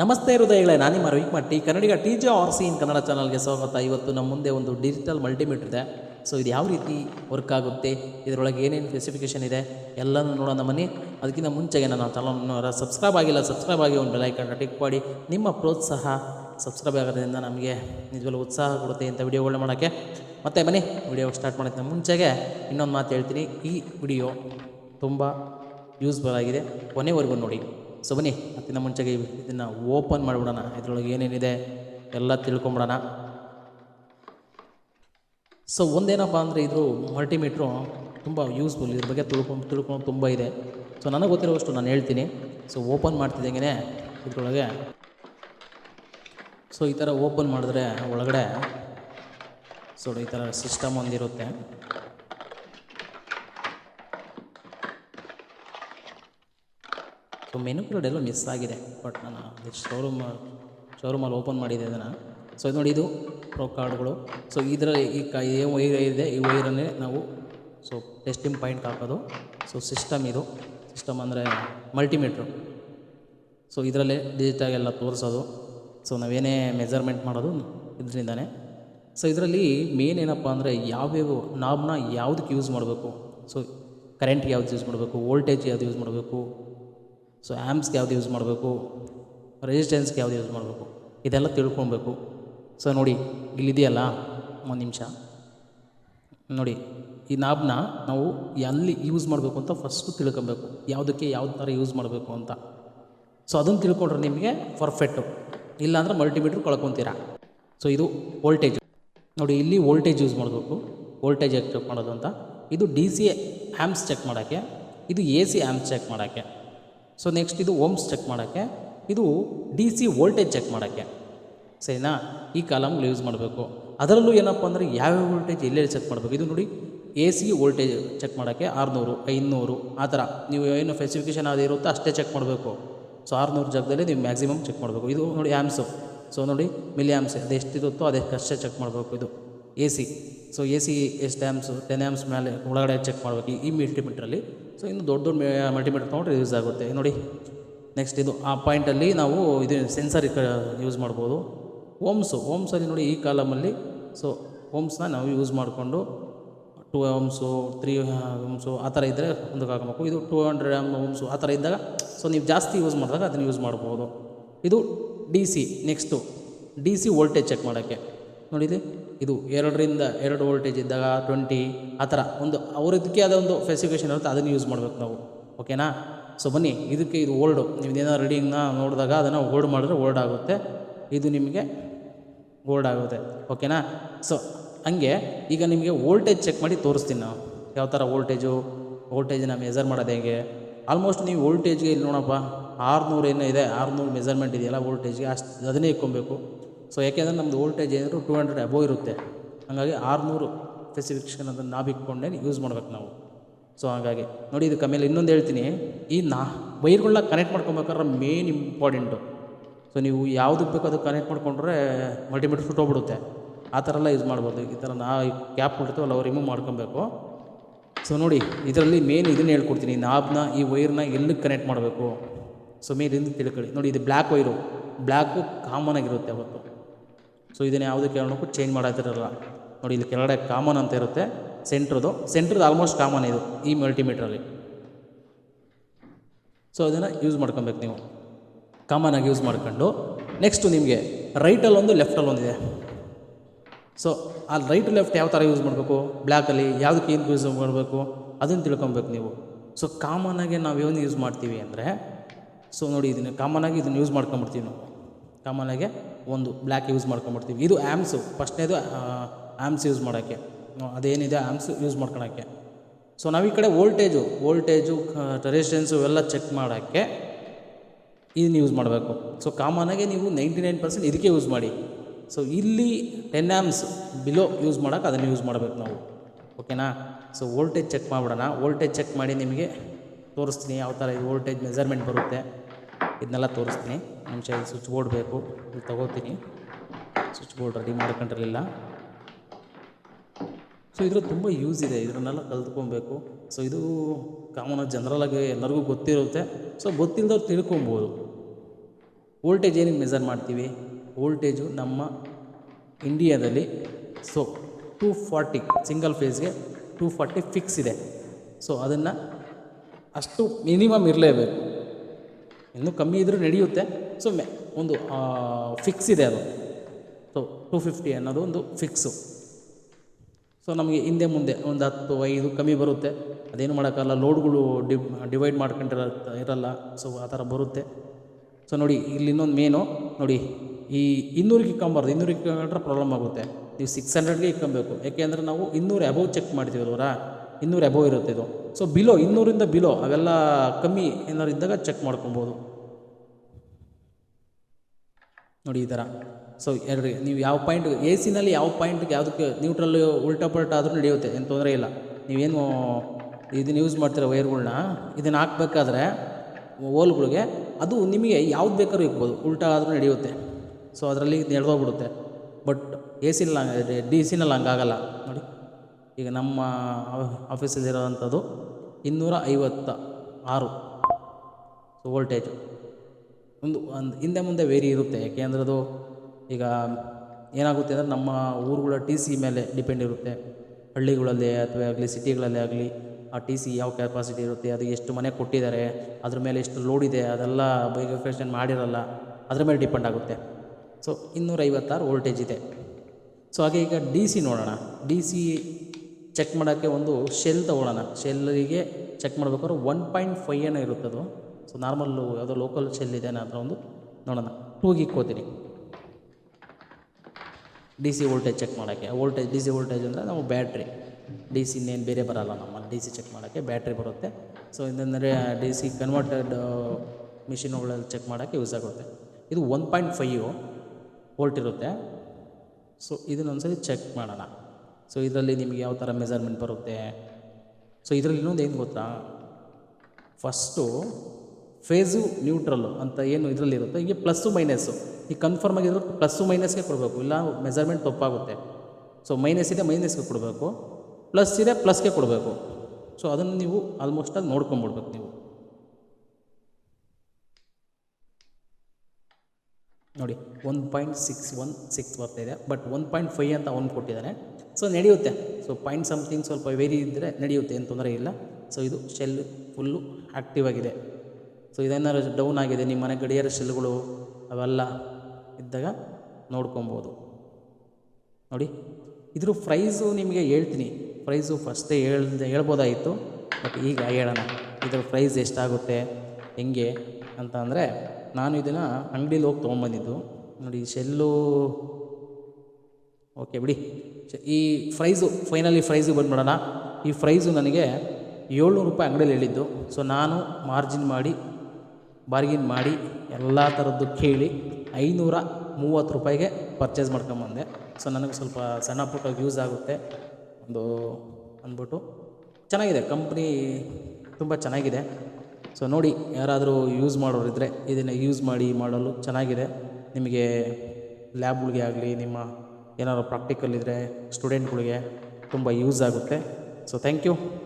ನಮಸ್ತೆ ಹೃದಯಗಳೇ ನಾನು ನಿಮ್ಮ ರವಿಕ್ ಮಟ್ಟಿ ಕನ್ನಡಿಗ T. J. R. C. In Kannada ಚಾನಲ್ಗೆ ಸ್ವಾಗತ. ಇವತ್ತು ನಮ್ಮ ಮುಂದೆ ಒಂದು ಡಿಜಿಟಲ್ ಮಲ್ಟಿಮೀಟರ್ ಇದೆ. ಸೊ ಇದು ಯಾವ ರೀತಿ ವರ್ಕ್ ಆಗುತ್ತೆ, ಇದರೊಳಗೆ ಏನೇನು ಸ್ಪೆಸಿಫಿಕೇಷನ್ ಇದೆ, ಎಲ್ಲನೂ ನೋಡೋಣ ಬನ್ನಿ. ಅದಕ್ಕಿಂತ ಮುಂಚೆಗೆ ನನ್ನ ಚಾನಲ್ ಸಬ್ಸ್ಕ್ರೈಬ್ ಆಗಿಲ್ಲ ಸಬ್ಸ್ಕ್ರೈಬ್ ಆಗಿ ಒಂದು ಬೆಲೈಕನ್ನ ಟಿಕ್ ಮಾಡಿ. ನಿಮ್ಮ ಪ್ರೋತ್ಸಾಹ ಸಬ್ಸ್ಕ್ರೈಬ್ ಆಗೋದ್ರಿಂದ ನಮಗೆ ನಿಜವಾಗ್ಲೂ ಉತ್ಸಾಹ ಕೊಡುತ್ತೆ ಇಂಥ ವಿಡಿಯೋಗಳನ್ನ ಮಾಡೋಕ್ಕೆ. ಮತ್ತೆ ಬನ್ನಿ ವಿಡಿಯೋ ಸ್ಟಾರ್ಟ್ ಮಾಡೋಕ್ಕಿಂತ ಮುಂಚೆಗೆ ಇನ್ನೊಂದು ಮಾತು ಹೇಳ್ತೀನಿ. ಈ ವಿಡಿಯೋ ತುಂಬ ಯೂಸ್ಫುಲ್ ಆಗಿದೆ. ಕೊನೆವರೆಗೂ ನೋಡಿ. ಸೊ ಬನ್ನಿ ಅದಕ್ಕಿಂತ ಮುಂಚೆಗೆ ಇದನ್ನು ಓಪನ್ ಮಾಡಿಬಿಡೋಣ. ಇದರೊಳಗೆ ಏನೇನಿದೆ ಎಲ್ಲ ತಿಳ್ಕೊಂಬಿಡೋಣ. ಸೊ ಒಂದೇನಪ್ಪ ಅಂದರೆ ಇದು ಮಲ್ಟಿಮೀಟ್ರು ತುಂಬ ಯೂಸ್ಫುಲ್ ಇದ್ರ ಬಗ್ಗೆ ತಿಳ್ಕೊಂಡು ತಿಳ್ಕೊಂಡು ತುಂಬ ಇದೆ. ಸೊ ನನಗೆ ಗೊತ್ತಿರೋವಷ್ಟು ನಾನು ಹೇಳ್ತೀನಿ. ಸೊ ಓಪನ್ ಮಾಡ್ತಿದ್ದಂಗೆ ಇದರೊಳಗೆ. ಸೊ ಈ ಥರ ಓಪನ್ ಮಾಡಿದ್ರೆ ಒಳಗಡೆ ಸೊ ಈ ಥರ ಸಿಸ್ಟಮ್ ಒಂದಿರುತ್ತೆ. ಮೆನು ಕಾರ್ಡ್ ಎಲ್ಲ ಮಿಸ್ ಆಗಿದೆ ಬಟ್ ನಾನು ಶೋರೂಮ್ ಶೋರೂಮಲ್ಲಿ ಓಪನ್ ಮಾಡಿದೆ ಅದನ್ನು ಸೊ ಇದು ನೋಡಿ ಇದು ಪ್ರೋ ಕಾರ್ಡ್ಗಳು ಸೊ ಇದರಲ್ಲಿ ಈ ಕ ವೈರ್ ಇದೆ. ಈ ವೈರನ್ನೇ ನಾವು ಸೊ ಟೆಸ್ಟಿಂಗ್ ಪಾಯಿಂಟ್ ಹಾಕೋದು. ಸೊ ಸಿಸ್ಟಮ್ ಇದು. ಸಿಸ್ಟಮ್ ಅಂದರೆ ಮಲ್ಟಿಮೀಟ್ರು ಸೊ ಇದರಲ್ಲೇ ಡಿಜಿಟಾಗಿ ಎಲ್ಲ ತೋರಿಸೋದು. ಸೊ ನಾವೇನೇ ಮೆಜರ್ಮೆಂಟ್ ಮಾಡೋದು ಇದರಿಂದನೇ. ಸೊ ಇದರಲ್ಲಿ ಮೇನ್ ಏನಪ್ಪ ಅಂದರೆ ಯಾವ್ಯಾವ ನಾಬ್ನ ಯಾವುದಕ್ಕೆ ಯೂಸ್ ಮಾಡಬೇಕು. ಸೊ ಕರೆಂಟ್ಗೆ ಯಾವ್ದು ಯೂಸ್ ಮಾಡಬೇಕು? ವೋಲ್ಟೇಜ್ ಯಾವ್ದು ಯೂಸ್ ಮಾಡಬೇಕು? ಸೊ ಆ್ಯಮ್ಸ್ಗೆ ಯಾವ್ದು ಯೂಸ್ ಮಾಡಬೇಕು? ರೆಸಿಸ್ಟೆನ್ಸ್ಗೆ ಯಾವ್ದು ಯೂಸ್ ಮಾಡಬೇಕು? ಇದೆಲ್ಲ ತಿಳ್ಕೊಬೇಕು ಸೊ ನೋಡಿ ಇಲ್ಲಿದೆಯಲ್ಲ ಒಂದು ನಿಮಿಷ. ನೋಡಿ, ಈ ನಾಬ್ನ ನಾವು ಎಲ್ಲಿ ಯೂಸ್ ಮಾಡಬೇಕು ಅಂತ ಫಸ್ಟು ತಿಳ್ಕೊಬೇಕು ಯಾವುದಕ್ಕೆ ಯಾವ ಥರ ಯೂಸ್ ಮಾಡಬೇಕು ಅಂತ. ಸೊ ಅದನ್ನು ತಿಳ್ಕೊಂಡ್ರೆ ನಿಮಗೆ ಪರ್ಫೆಕ್ಟು ಇಲ್ಲಾಂದ್ರೆ ಮಲ್ಟಿಮೀಟ್ರ್ ಕಳ್ಕೊತೀರಾ. ಸೊ ಇದು ವೋಲ್ಟೇಜ್ ನೋಡಿ, ಇಲ್ಲಿ ವೋಲ್ಟೇಜ್ ಯೂಸ್ ಮಾಡಬೇಕು. ವೋಲ್ಟೇಜ್ ಚೆಕ್ ಮಾಡೋದು ಅಂತ? ಇದು ಡಿ ಸಿ ಚೆಕ್ ಮಾಡೋಕ್ಕೆ. ಇದು ಎ ಸಿ ಆ್ಯಮ್ಸ್ ಚೆಕ್ ಮಾಡೋಕ್ಕೆ. ಸೊ ನೆಕ್ಸ್ಟ್ ಇದು ಓಮ್ಸ್ ಚೆಕ್ ಮಾಡೋಕ್ಕೆ. ಇದು ಡಿ ಸಿ ವೋಲ್ಟೇಜ್ ಚೆಕ್ ಮಾಡೋಕ್ಕೆ. ಸರಿನಾ? ಈ ಕಾಲಮ್ಗಳು ಯೂಸ್ ಮಾಡಬೇಕು. ಅದರಲ್ಲೂ ಏನಪ್ಪ ಅಂದರೆ ಯಾವ್ಯಾವ ವೋಲ್ಟೇಜ್ ಎಲ್ಲೆಲ್ಲಿ ಚೆಕ್ ಮಾಡಬೇಕು? ಇದು ನೋಡಿ ಎ ಸಿ ವೋಲ್ಟೇಜ್ ಚೆಕ್ ಮಾಡೋಕ್ಕೆ ಆರುನೂರು, ಐನೂರು, ಆ ಥರ. ನೀವು ಏನು ಸ್ಪೆಸಿಫಿಕೇಷನ್ ಅದು ಇರುತ್ತೋ, ಅಷ್ಟೇ ಚೆಕ್ ಮಾಡಬೇಕು. ಸೊ ಆರುನೂರು ಜಾಗದಲ್ಲಿ ನೀವು ಮ್ಯಾಕ್ಸಿಮಮ್ ಚೆಕ್ ಮಾಡಬೇಕು. ಇದು ನೋಡಿ ಆ್ಯಮ್ಸು ಸೊ ನೋಡಿ ಮಿಲಿ ಆ್ಯಮ್ಸ್ ಅದು ಎಷ್ಟಿರುತ್ತೋ ಅದಕ್ಕಷ್ಟೇ ಚೆಕ್ ಮಾಡಬೇಕು ಇದು. A C so A C ಎಷ್ಟು ಆ್ಯಮ್ಸು ಟೆನ್ ಆ್ಯಮ್ಸ್ ಮೇಲೆ ಒಳಗಡೆ ಚೆಕ್ ಮಾಡಬೇಕು. ಈ- ಮಲ್ಟಿಮೀಟ್ರಲ್ಲಿ ಸೊ ಇನ್ನು ದೊಡ್ಡ ದೊಡ್ಡ ಮಲ್ಟಿಮೀಟರ್ ತೊಗೊಂಡ್ರೆ ಯೂಸ್ ಆಗುತ್ತೆ. ನೋಡಿ ನೆಕ್ಸ್ಟ್ ಇದು, ಆ ಪಾಯಿಂಟಲ್ಲಿ ನಾವು ಇದು ಸೆನ್ಸರ್ ಯೂಸ್ ಮಾಡ್ಬೋದು. ಓಮ್ಸು ಓಮ್ಸಲ್ಲಿ ನೋಡಿ ಈ ಕಾಲಮಲ್ಲಿ ಸೊ ಓಮ್ಸ್ನ ನಾವು ಯೂಸ್ ಮಾಡಿಕೊಂಡು ಟು ಓಮ್ಸು ತ್ರೀ ಓಮ್ಸು ಆ ಥರ ಇದ್ದರೆ ಒಂದು ಹಾಕಬೇಕು ಇದು ಟೂ ಹಂಡ್ರೆಡ್ ಎಂ ಓಮ್ಸು ಆ ಥರ ಇದ್ದಾಗ ಸೊ ನೀವು ಜಾಸ್ತಿ ಯೂಸ್ ಮಾಡಿದಾಗ ಅದನ್ನು ಯೂಸ್ ಮಾಡ್ಬೋದು. ಇದು D C next D C voltage check ಮಾಡೋಕ್ಕೆ. ನೋಡಿಲಿ ಇದು ಎರಡರಿಂದ ಎರಡು ವೋಲ್ಟೇಜ್ ಇದ್ದಾಗ ಟ್ವೆಂಟಿ ಆ ಥರ ಒಂದು ಅವ್ರದಕ್ಕೆ ಆದ ಒಂದು ಫೆಸಿಫಿಕೇಶನ್ ಇರುತ್ತೆ, ಅದನ್ನು ಯೂಸ್ ಮಾಡಬೇಕು ನಾವು. ಓಕೆನಾ ಸೊ ಬನ್ನಿ, ಇದಕ್ಕೆ ಇದು ಓಲ್ಡು ನೀವು ಏನೋ ರೀಡಿಂಗ್ನ ನೋಡಿದಾಗ ಅದನ್ನು ಓಲ್ಡ್ ಮಾಡಿದ್ರೆ ಓಲ್ಡ್ ಆಗುತ್ತೆ. ಇದು ನಿಮಗೆ ಓಲ್ಡ್ ಆಗುತ್ತೆ. ಓಕೆನಾ ಸೊ ಹಂಗೆ ಈಗ ನಿಮಗೆ ವೋಲ್ಟೇಜ್ ಚೆಕ್ ಮಾಡಿ ತೋರಿಸ್ತೀನಿ ನಾವು. ಯಾವ ಥರ ವೋಲ್ಟೇಜು ವೋಲ್ಟೇಜನ್ನ ಮೆಸರ್ ಮಾಡೋದು ಹೇಗೆ? ಆಲ್ಮೋಸ್ಟ್ ನೀವು ವೋಲ್ಟೇಜ್ಗೆ ಇಲ್ಲಿ ನೋಡಪ್ಪ, ಆರುನೂರು ಏನೋ ಇದೆ? ಆರುನೂರು ಮೆಜರ್ಮೆಂಟ್ ಇದೆಯಲ್ಲ ವೋಲ್ಟೇಜ್ಗೆ ಅಷ್ಟು ಅದನ್ನೇ ಇಕ್ಕೊಬೇಕು ಸೊ ಯಾಕೆಂದರೆ ನಮ್ಮದು ವೋಲ್ಟೇಜ್ ಏನಾದರೂ ಟೂ ಹಂಡ್ರೆಡ್ ಅಬೋವ್ ಇರುತ್ತೆ. ಹಾಗಾಗಿ ಆರುನೂರು ಸ್ಪೆಸಿಫಿಕೇಷನ್ ಅದನ್ನು ನಾವು ಇಟ್ಕೊಂಡೇ ಯೂಸ್ ಮಾಡ್ಬೇಕು ನಾವು. ಸೊ ಹಾಗಾಗಿ ನೋಡಿ ಇದಕ್ಕೆ ಆಮೇಲೆ ಇನ್ನೊಂದು ಹೇಳ್ತೀನಿ. ಈ ನಾ ವೈರ್ಗಳನ್ನ ಕನೆಕ್ಟ್ ಮಾಡ್ಕೊಬೇಕಾದ್ರೆ ಮೇನ್ ಇಂಪಾರ್ಟೆಂಟು ಸೊ ನೀವು ಯಾವುದಕ್ಕೆ ಬೇಕೋ ಅದಕ್ಕೆ ಕನೆಕ್ಟ್ ಮಾಡ್ಕೊಂಡ್ರೆ ಮಲ್ಟಿಮೀಟರ್ ಸುಟ್ಟೋಗ್ಬಿಡುತ್ತೆ ಆ ಥರ ಎಲ್ಲ ಯೂಸ್ ಮಾಡ್ಬೋದು. ಈ ಥರ ನಾ ಕ್ಯಾಪ್ ಕೊಡ್ತೀವಲ್ಲ ಅವ್ರು ರಿಮೂವ್ ಮಾಡ್ಕೊಬೇಕು. ಸೊ ನೋಡಿ ಇದರಲ್ಲಿ ಮೇನ್ ಇದನ್ನ ಹೇಳ್ಕೊಡ್ತೀನಿ. ನಾಬ್ನ ಈ ವೈರ್ನ ಎಲ್ಲಿ ಕನೆಕ್ಟ್ ಮಾಡಬೇಕು? ಸೊ ಮೇಲಿಂದ ತಿಳ್ಕೊಳ್ಳಿ. ನೋಡಿ, ಇದು ಬ್ಲ್ಯಾಕ್ ವೈರು ಬ್ಲ್ಯಾಕು ಕಾಮನ್ ಆಗಿರುತ್ತೆ ಅವತ್ತು. ಸೊ ಇದನ್ನು ಯಾವುದೇ ಕಾರಣಕ್ಕೂ ಚೇಂಜ್ ಮಾಡತ್ತಿರಲ್ಲ ನೋಡಿ ಇಲ್ಲಿ ಕೆಳಗಡೆ ಕಾಮನ್ ಅಂತ ಇರುತ್ತೆ. ಸೆಂಟ್ರದು ಸೆಂಟ್ರದ್ದು ಆಲ್ಮೋಸ್ಟ್ ಕಾಮನ್ ಇದು, ಈ ಮಲ್ಟಿಮೀಟ್ರಲ್ಲಿ ಸೊ ಅದನ್ನು ಯೂಸ್ ಮಾಡ್ಕೊಬೇಕು ನೀವು. ಕಾಮನ್ ಆಗಿ ಯೂಸ್ ಮಾಡ್ಕೊಂಡು. ನೆಕ್ಸ್ಟು ನಿಮಗೆ ರೈಟಲ್ಲಿ ಒಂದು ಲೆಫ್ಟಲ್ಲಿ ಒಂದಿದೆ ಸೊ ಆ ರೈಟ್ ಲೆಫ್ಟ್ ಯಾವ ಥರ ಯೂಸ್ ಮಾಡಬೇಕು? ಬ್ಲ್ಯಾಕಲ್ಲಿ ಯಾವುದಕ್ಕೆ ಏನು ಯೂಸ್ ಮಾಡಬೇಕು? ಅದನ್ನು ತಿಳ್ಕೊಬೇಕು ನೀವು. ಸೊ ಕಾಮನಾಗಿ ನಾವು ಏನು ಯೂಸ್ ಮಾಡ್ತೀವಿ ಅಂದರೆ ಸೊ ನೋಡಿ, ಇದನ್ನು ಕಾಮನಾಗಿ ಇದನ್ನು ಯೂಸ್ ಮಾಡ್ಕೊಂಬಿಡ್ತೀವಿ ನಾವು. ಕಾಮನಾಗೆ ಒಂದು ಬ್ಲ್ಯಾಕ್ ಯೂಸ್ ಮಾಡ್ಕೊಂಬಿಡ್ತೀವಿ ಇದು ಆ್ಯಮ್ಸು ಫಸ್ಟ್ನೇದು ಆ್ಯಮ್ಸ್ ಯೂಸ್ ಮಾಡೋಕ್ಕೆ. ಅದೇನಿದೆ ಆ್ಯಮ್ಸ್ ಯೂಸ್ ಮಾಡ್ಕೊಳಕ್ಕೆ. ಸೊ ನಾವು ಈ ಕಡೆ ವೋಲ್ಟೇಜು ವೋಲ್ಟೇಜು ರೆಸಿಸ್ಟೆನ್ಸು ಎಲ್ಲ ಚೆಕ್ ಮಾಡೋಕ್ಕೆ ಇದನ್ನು ಯೂಸ್ ಮಾಡಬೇಕು. ಸೊ ಕಾಮನಾಗಿ ನೀವು ನೈಂಟಿ ನೈನ್ ಪರ್ಸೆಂಟ್ ಇದಕ್ಕೆ ಯೂಸ್ ಮಾಡಿ. ಸೊ ಇಲ್ಲಿ ಟೆನ್ ಆ್ಯಮ್ಸ್ ಬಿಲೋ ಯೂಸ್ ಮಾಡೋಕೆ ಅದನ್ನು ಯೂಸ್ ಮಾಡಬೇಕು ನಾವು. ಓಕೆನಾ ಸೊ ವೋಲ್ಟೇಜ್ ಚೆಕ್ ಮಾಡಿಬಿಡೋಣ. ವೋಲ್ಟೇಜ್ ಚೆಕ್ ಮಾಡಿ ನಿಮಗೆ ತೋರಿಸ್ತೀನಿ ಯಾವ ಥರ ಇದು ವೋಲ್ಟೇಜ್ ಮೆಸರ್ಮೆಂಟ್ ಬರುತ್ತೆ. ಇದನ್ನೆಲ್ಲ ತೋರಿಸ್ತೀನಿ. ನಿಮಿಷ ಇಲ್ಲಿ ಸ್ವಿಚ್ ಬೋರ್ಡ್ ಬೇಕು. ಇಲ್ಲಿ ತೊಗೋತೀನಿ. ಸ್ವಿಚ್ ಬೋರ್ಡ್ ರೆಡಿ ಮಾಡ್ಕೊಂಡಿರಲಿಲ್ಲ. ಸೊ ಇದ್ರ ತುಂಬ ಯೂಸ್ ಇದೆ. ಇದನ್ನೆಲ್ಲ ಕಲ್ತ್ಕೊಬೇಕು. ಸೊ ಇದು ಕಾಮನ್ ಜನರಲಾಗಿ ಎಲ್ಲರಿಗೂ ಗೊತ್ತಿರುತ್ತೆ. ಸೊ ಗೊತ್ತಿಲ್ಲದವ್ರು ತಿಳ್ಕೊಬೋದು. ವೋಲ್ಟೇಜ್ ಏನಿಗೆ ಮೆಸರ್ ಮಾಡ್ತೀವಿ? ವೋಲ್ಟೇಜು ನಮ್ಮ ಇಂಡಿಯಾದಲ್ಲಿ ಸೊ ಟೂ ಫಾರ್ಟಿ ಸಿಂಗಲ್ ಫೇಸ್ಗೆ ಟೂ ಫಾರ್ಟಿ ಫಿಕ್ಸ್ ಇದೆ. ಸೊ ಅದನ್ನು ಅಷ್ಟು ಮಿನಿಮಮ್ ಇರಲೇಬೇಕು. ಇನ್ನೂ ಕಮ್ಮಿ ಇದ್ದರೂ ನಡೆಯುತ್ತೆ. ಸೊ ಮೆ ಒಂದು ಫಿಕ್ಸ್ ಇದೆ ಅದು. ಸೊ ಟೂ ಫಿಫ್ಟಿ ಅನ್ನೋದು ಒಂದು ಫಿಕ್ಸು ಸೊ ನಮಗೆ ಹಿಂದೆ ಮುಂದೆ ಒಂದು ಹತ್ತು, ಐದು ಕಮ್ಮಿ ಬರುತ್ತೆ. ಅದೇನು ಮಾಡೋಕ್ಕಲ್ಲ ಲೋಡ್ಗಳು ಡಿ ಡಿವೈಡ್ ಮಾಡ್ಕೊಂಡಿರ ಇರಲ್ಲ. ಸೊ ಆ ಥರ ಬರುತ್ತೆ. ಸೊ ನೋಡಿ, ಇಲ್ಲಿ ಇನ್ನೊಂದು ಮೇನು ನೋಡಿ, ಈ ಇನ್ನೂರಿಗೆ ಇಕ್ಕೊಂಬಾರ್ದು. ಇನ್ನೂರಿಗೆ ಇಕ್ಕೊಂಡ್ರೆ ಪ್ರಾಬ್ಲಮ್ ಆಗುತ್ತೆ. ನೀವು ಸಿಕ್ಸ್ ಹಂಡ್ರೆಡ್ಗೆ ಇಕ್ಕೊಬೇಕು. ಯಾಕೆಂದರೆ ನಾವು ಇನ್ನೂರು ಅಬೌವ್ ಚೆಕ್ ಮಾಡ್ತೀವಲ್ವರ? ಇನ್ನೂರು ಅಬೌವ್ ಇರುತ್ತೆ ಇದು. ಸೊ ಬಿಲೋ ಇನ್ನೂರಿಂದ ಬಿಲೋ ಅವೆಲ್ಲ ಕಮ್ಮಿ ಏನಾದ್ರು ಇದ್ದಾಗ ಚೆಕ್ ಮಾಡ್ಕೊಬೋದು. ನೋಡಿ ಈ ಥರ ಸೊ ಎರಡು ನೀವು ಯಾವ ಪಾಯಿಂಟ್ ಎ ಸಿನಲ್ಲಿ ಯಾವ ಪಾಯಿಂಟ್ಗೆ ಯಾವುದಕ್ಕೆ ನ್ಯೂಟ್ರಲ್ ಉಲ್ಟಾ ಪಲ್ಟಾ ಆದರೂ ನಡೆಯುತ್ತೆ, ಏನು ತೊಂದರೆ ಇಲ್ಲ. ನೀವೇನು ಇದನ್ನು ಯೂಸ್ ಮಾಡ್ತೀರ ವೈರ್ಗಳನ್ನ ಇದನ್ನು ಹಾಕ್ಬೇಕಾದ್ರೆ ಹೋಲ್ಗಳಿಗೆ ಅದು ನಿಮಗೆ ಯಾವ್ದು ಬೇಕಾದ್ರೂ ಇಕ್ಬೋದು, ಉಲ್ಟಾ ಆದರೂ ನಡೆಯುತ್ತೆ. ಸೊ ಅದರಲ್ಲಿ ನಡೆದೋಗ್ಬಿಡುತ್ತೆ ಬಟ್ ಎ ಸಿನಲ್ಲಿ ಡಿ ಸಿನಲ್ಲಿ ಹಂಗಾಗಲ್ಲ. ನೋಡಿ. ಈಗ ನಮ್ಮ ಆಫೀಸಲ್ಲಿರೋವಂಥದ್ದು ಇನ್ನೂರ ಐವತ್ತ ಆರು ಸೊ ವೋಲ್ಟೇಜು ಒಂದು ಒಂದು, ಹಿಂದೆ ಮುಂದೆ ವೇರಿ ಇರುತ್ತೆ. ಯಾಕೆಂದ್ರೆ ಅದು ಈಗ ಏನಾಗುತ್ತೆ ಅಂದರೆ ನಮ್ಮ ಊರುಗಳ ಟಿ ಸಿ ಮೇಲೆ ಡಿಪೆಂಡ್ ಇರುತ್ತೆ. ಹಳ್ಳಿಗಳಲ್ಲಿ ಅಥವಾ ಆಗಲಿ ಸಿಟಿಗಳಲ್ಲಿ ಆಗಲಿ, ಆ ಟಿ ಸಿ ಯಾವ ಕೆಪಾಸಿಟಿ ಇರುತ್ತೆ, ಅದು ಎಷ್ಟು ಮನೆ ಕೊಟ್ಟಿದ್ದಾರೆ, ಅದ್ರ ಮೇಲೆ ಎಷ್ಟು ಲೋಡ್ ಇದೆ, ಅದೆಲ್ಲ ಬೈಗಫಿಕೇಷನ್ ಮಾಡಿರಲ್ಲ, ಅದ್ರ ಮೇಲೆ ಡಿಪೆಂಡ್ ಆಗುತ್ತೆ. ಸೊ ಇನ್ನೂರೈವತ್ತಾರು ವೋಲ್ಟೇಜ್ ಇದೆ. ಸೊ ಹಾಗೆ ಈಗ ಡಿ ಸಿ ನೋಡೋಣ. ಡಿ ಸಿ ಚೆಕ್ ಮಾಡೋಕ್ಕೆ ಒಂದು ಶೆಲ್ ತೊಗೊಳ್ಳೋಣ. ಶೆಲ್ಲಿಗೆ ಚೆಕ್ ಮಾಡ್ಬೇಕಾದ್ರೆ ಒನ್ ಪಾಯಿಂಟ್ ಫೈವ್ ಏನೋ ಇರುತ್ತದು ಸೊ ನಾರ್ಮಲ್ಲು ಯಾವುದೋ ಲೋಕಲ್ ಶೆಲ್ ಇದೆ ಅದರ ಒಂದು ನೋಡೋಣ. ಟೂಗೆ ಇಕ್ಕೋತೀನಿ. ಡಿ ಸಿ ವೋಲ್ಟೇಜ್ ಚೆಕ್ ಮಾಡೋಕ್ಕೆ. ವೋಲ್ಟೇಜ್ ಡಿ ಸಿ ವೋಲ್ಟೇಜ್ ಅಂದರೆ ನಾವು ಬ್ಯಾಟ್ರಿ ಡಿ ಸಿ ಇನ್ನೇನು ಬೇರೆ ಬರಲ್ಲ ನಮ್ಮಲ್ಲಿ. ಡಿ ಸಿ ಚೆಕ್ ಮಾಡೋಕ್ಕೆ ಬ್ಯಾಟ್ರಿ ಬರುತ್ತೆ. ಸೊ ಇದಂದರೆ ಡಿ ಸಿ ಕನ್ವರ್ಟೆಡ್ ಮಿಷಿನ್ಗಳಲ್ಲಿ ಚೆಕ್ ಮಾಡೋಕ್ಕೆ ಯೂಸ್ ಆಗುತ್ತೆ. ಇದು ಒನ್ ಪಾಯಿಂಟ್ ಫೈವ್ ವೋಲ್ಟ್ ಇರುತ್ತೆ. ಸೊ ಇದನ್ನೊಂದ್ಸರಿ ಚೆಕ್ ಮಾಡೋಣ. ಸೊ ಇದರಲ್ಲಿ ನಿಮಗೆ ಯಾವ ಥರ ಮೆಜರ್ಮೆಂಟ್ ಬರುತ್ತೆ? ಸೊ ಇದರಲ್ಲಿ ಇನ್ನೊಂದು ಏನು ಗೊತ್ತಾ? ಫಸ್ಟು ಫೇಸು ನ್ಯೂಟ್ರಲ್ಲು ಅಂತ ಏನು ಇದರಲ್ಲಿ ಇರುತ್ತೆ? ಹೀಗೆ ಪ್ಲಸ್ಸು ಮೈನಸ್ಸು ಈಗ ಕನ್ಫರ್ಮ್ ಆಗಿದ್ರು ಪ್ಲಸ್ಸು ಮೈನಸ್ಗೆ ಕೊಡಬೇಕು. ಇಲ್ಲ ಮೆಜರ್ಮೆಂಟ್ ತಪ್ಪಾಗುತ್ತೆ. ಸೊ ಮೈನಸ್ ಇದೆ ಮೈನಸ್ಗೆ ಕೊಡಬೇಕು. ಪ್ಲಸ್ ಇದೆ ಪ್ಲಸ್ಗೆ ಕೊಡಬೇಕು. ಸೊ ಅದನ್ನು ನೀವು ಆಲ್ಮೋಸ್ಟ್ ಆಗಿ ನೋಡ್ಕೊಂಬಿಡ್ಬೇಕು ನೀವು. ನೋಡಿ one point six one six ಬರ್ತಾ ಇದೆ. ಬಟ್ ಒನ್ ಪಾಯಿಂಟ್ ಫೈ ಅಂತ ಅವ್ನು ಕೊಟ್ಟಿದ್ದಾನೆ ಸೊ ನಡೆಯುತ್ತೆ. ಸೊ ಪಾಯಿಂಟ್ ಸಮಥಿಂಗ್ ಸ್ವಲ್ಪ ವೇರಿ ಇದ್ದರೆ ನಡೆಯುತ್ತೆ, ಏನು ತೊಂದರೆ ಇಲ್ಲ. ಸೊ ಇದು ಶೆಲ್ ಫುಲ್ಲು ಆ್ಯಕ್ಟಿವ್ ಆಗಿದೆ. ಸೊ ಇದೇನಾದ್ರು ಡೌನ್ ಆಗಿದೆ, ನಿಮ್ಮ ಮನೆ ಗಡಿಯಾರ ಶೆಲ್ಗಳು ಅವೆಲ್ಲ ಇದ್ದಾಗ ನೋಡ್ಕೊಬೋದು. ನೋಡಿ, ಇದ್ರ ಪ್ರೈಸು ನಿಮಗೆ ಹೇಳ್ತೀನಿ. ಪ್ರೈಸು ಫಸ್ಟೇ ಹೇಳ್ದೆ ಹೇಳ್ಬೋದಾಗಿತ್ತು. ಬಟ್ ಈಗ ಹೇಳೋಣ, ಇದ್ರ ಪ್ರೈಸ್ ಎಷ್ಟಾಗುತ್ತೆ, ಹೆಂಗೆ ಅಂತ ಅಂದರೆ, ನಾನು ಇದನ್ನು ಅಂಗಡೀಲಿ ಹೋಗಿ ತೊಗೊಂಬಂದಿದ್ದು ನೋಡಿ ಶೆಲ್ಲು ಓಕೆ, ಬಿಡಿ. ಈ ಫ್ರೈಸು, ಫೈನಲಿ ಪ್ರೈಸು ಬಂದ್ಬಿಡೋಣ. ಈ ಫ್ರೈಸು ನನಗೆ ಏಳ್ನೂರು ರೂಪಾಯಿ ಅಂಗಡಿಯಲ್ಲಿ ಹೇಳಿದ್ದು. ಸೊ, ನಾನು ಮಾರ್ಜಿನ್ ಮಾಡಿ, ಬಾರ್ಗಿನ್ ಮಾಡಿ, ಎಲ್ಲ ಥರದ್ದು ಕೇಳಿ ಐನೂರ ಮೂವತ್ತು ರೂಪಾಯಿಗೆ ಪರ್ಚೇಸ್ ಮಾಡ್ಕೊಂಬಂದೆ. ಸೊ, ನನಗೆ ಸ್ವಲ್ಪ ಸಣ್ಣ ಪುಟ್ಟ ಯೂಸ್ ಆಗುತ್ತೆ. ಒಂದು ಅಂದ್ಬಿಟ್ಟು ಚೆನ್ನಾಗಿದೆ. ಕಂಪ್ನಿ ತುಂಬ ಚೆನ್ನಾಗಿದೆ. ಸೊ, ನೋಡಿ, ಯಾರಾದರೂ ಯೂಸ್ ಮಾಡೋರಿದ್ದರೆ ಇದನ್ನು ಯೂಸ್ ಮಾಡಿ ಮಾಡಲು ಚೆನ್ನಾಗಿದೆ. ನಿಮಗೆ ಲ್ಯಾಬ್ಗಳಿಗೆ ಆಗಲಿ, ನಿಮ್ಮ ಏನಾದ್ರು ಪ್ರಾಕ್ಟಿಕಲ್ ಇದ್ದರೆ ಸ್ಟೂಡೆಂಟ್ಗಳಿಗೆ ತುಂಬ ಯೂಸ್ ಆಗುತ್ತೆ. So thank you